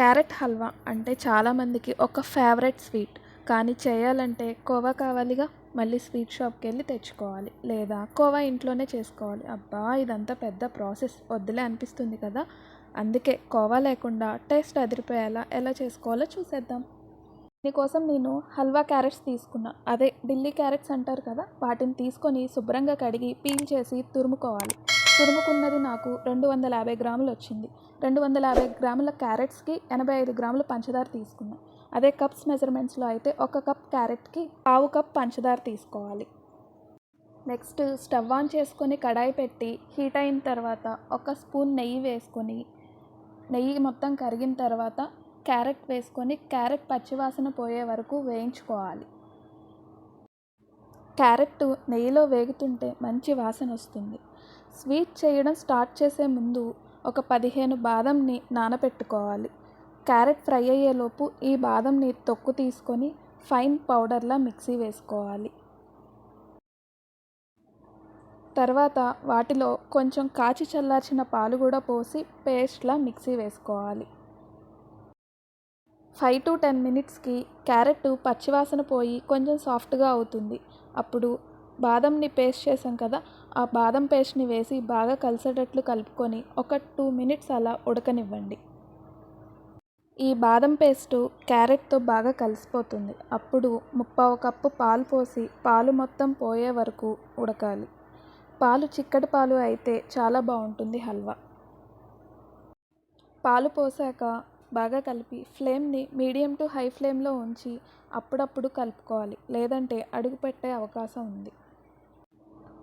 Carrot halwa అంటే చాలామందికి ఒక ఫేవరెట్ స్వీట్. కానీ చేయాలంటే కోవా కావాలిగా మళ్ళీ స్వీట్ షాప్కి వెళ్ళి తెచ్చుకోవాలి. లేదా కోవా ఇంట్లోనే చేసుకోవాలి. అబ్బా ఇదంతా పెద్ద ప్రాసెస్. వద్దులే అనిపిస్తుంది కదా. అందుకే కోవా లేకుండా టేస్ట్ అదిరిపోయేలా ఎలా చేసుకోవాలో చూసేద్దాం. దీనికోసం నేను హల్వా క్యారెట్స్ తీసుకున్నా. అదే ఢిల్లీ క్యారెట్స్ అంటారు కదా వాటిని తీసుకొని శుభ్రంగా కడిగి పీల్ చేసి తురుముకోవాలి. తురుముకున్నది నాకు రెండు వందల యాభై గ్రాములు వచ్చింది రెండు వందల యాభై గ్రాముల క్యారెట్స్కి ఎనభై ఐదు గ్రాముల పంచదార తీసుకున్నా. అదే కప్స్ మెజర్మెంట్స్లో అయితే ఒక కప్ క్యారెట్కి పావు కప్ పంచదార తీసుకోవాలి. నెక్స్ట్ స్టవ్ ఆన్ చేసుకొని కడాయి పెట్టి హీట్ అయిన తర్వాత ఒక స్పూన్ నెయ్యి వేసుకొని నెయ్యి మొత్తం కరిగిన తర్వాత క్యారెట్ వేసుకొని క్యారెట్ పచ్చివాసన పోయే వరకు వేయించుకోవాలి. క్యారెట్ నెయ్యిలో వేగుతుంటే మంచి వాసన వస్తుంది స్వీట్ చేయడం స్టార్ట్ చేసే ముందు ఒక పదిహేను బాదంని నానబెట్టుకోవాలి క్యారెట్ ఫ్రై అయ్యేలోపు ఈ బాదంని తొక్కు తీసుకొని ఫైన్ పౌడర్లా మిక్సీ వేసుకోవాలి. తర్వాత వాటిలో కొంచెం కాచి చల్లార్చిన పాలు కూడా పోసి పేస్ట్లా మిక్సీ వేసుకోవాలి. ఫైవ్ టు టెన్ మినిట్స్కి క్యారెట్ పచ్చివాసన పోయి కొంచెం సాఫ్ట్గా అవుతుంది. అప్పుడు బాదంని పేస్ట్ చేసాం కదా ఆ బాదం పేస్ట్ని వేసి బాగా కలిసేటట్లు కలుపుకొని ఒక టూ మినిట్స్ అలా ఉడకనివ్వండి. ఈ బాదం పేస్టు క్యారెట్తో బాగా కలిసిపోతుంది. అప్పుడు ముప్పావు కప్పు పాలు పోసి పాలు మొత్తం పోయే వరకు ఉడకాలి. పాలు చిక్కటి పాలు అయితే చాలా బాగుంటుంది హల్వా. పాలు పోసాక బాగా కలిపి ఫ్లేమ్ని మీడియం టు హై ఫ్లేమ్లో ఉంచి అప్పుడప్పుడు కలుపుకోవాలి. లేదంటే అడుగు పెట్టే అవకాశం ఉంది.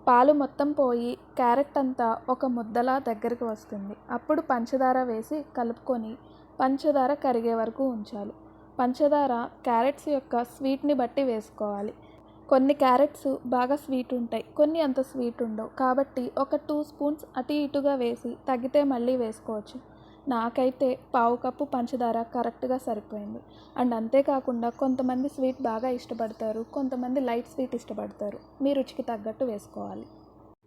పాలు మొత్తం పోయి క్యారెట్ అంతా ఒక ముద్దలా దగ్గరికి వస్తుంది. అప్పుడు పంచదార వేసి కలుపుకొని పంచదార కరిగే వరకు ఉంచాలి. పంచదార క్యారెట్స్ యొక్క స్వీట్ని బట్టి వేసుకోవాలి. కొన్ని క్యారెట్స్ బాగా స్వీట్ ఉంటాయి కొన్ని అంత స్వీట్ ఉండవు. కాబట్టి ఒక టూ స్పూన్స్ అటు ఇటుగా వేసి తగ్గితే మళ్ళీ వేసుకోవచ్చు. నాకైతే పావు కప్పు పంచదార కరెక్ట్గా సరిపోయింది. అండ్ అంతేకాకుండా కొంతమంది స్వీట్ బాగా ఇష్టపడతారు కొంతమంది లైట్ స్వీట్ ఇష్టపడతారు. మీ రుచికి తగ్గట్టు వేసుకోవాలి.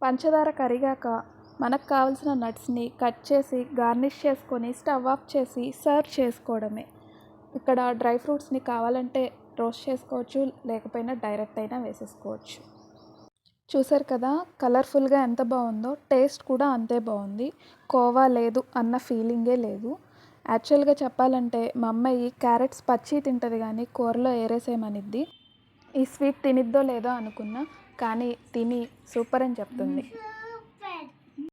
పంచదార కరిగాక మనకు కావాల్సిన నట్స్ని కట్ చేసి గార్నిష్ చేసుకొని స్టవ్ ఆఫ్ చేసి సర్వ్ చేసుకోవడమే. ఇక్కడ డ్రై ఫ్రూట్స్ని కావాలంటే రోస్ట్ చేసుకోవచ్చు లేకపోయినా డైరెక్ట్ అయినా వేసేసుకోవచ్చు. చూసారు కదా కలర్ఫుల్గా ఎంత బాగుందో టేస్ట్ కూడా అంతే బాగుంది. కోవా లేదు అన్న ఫీలింగే లేదు. యాక్చువల్గా చెప్పాలంటే మా అమ్మాయి క్యారెట్స్ పచ్చి తింటుంది కానీ కూరలో ఏరేసేయమనిద్ది. ఈ స్వీట్ తినిద్దో లేదో అనుకున్నా కానీ తిని సూపర్ అని చెప్తుంది.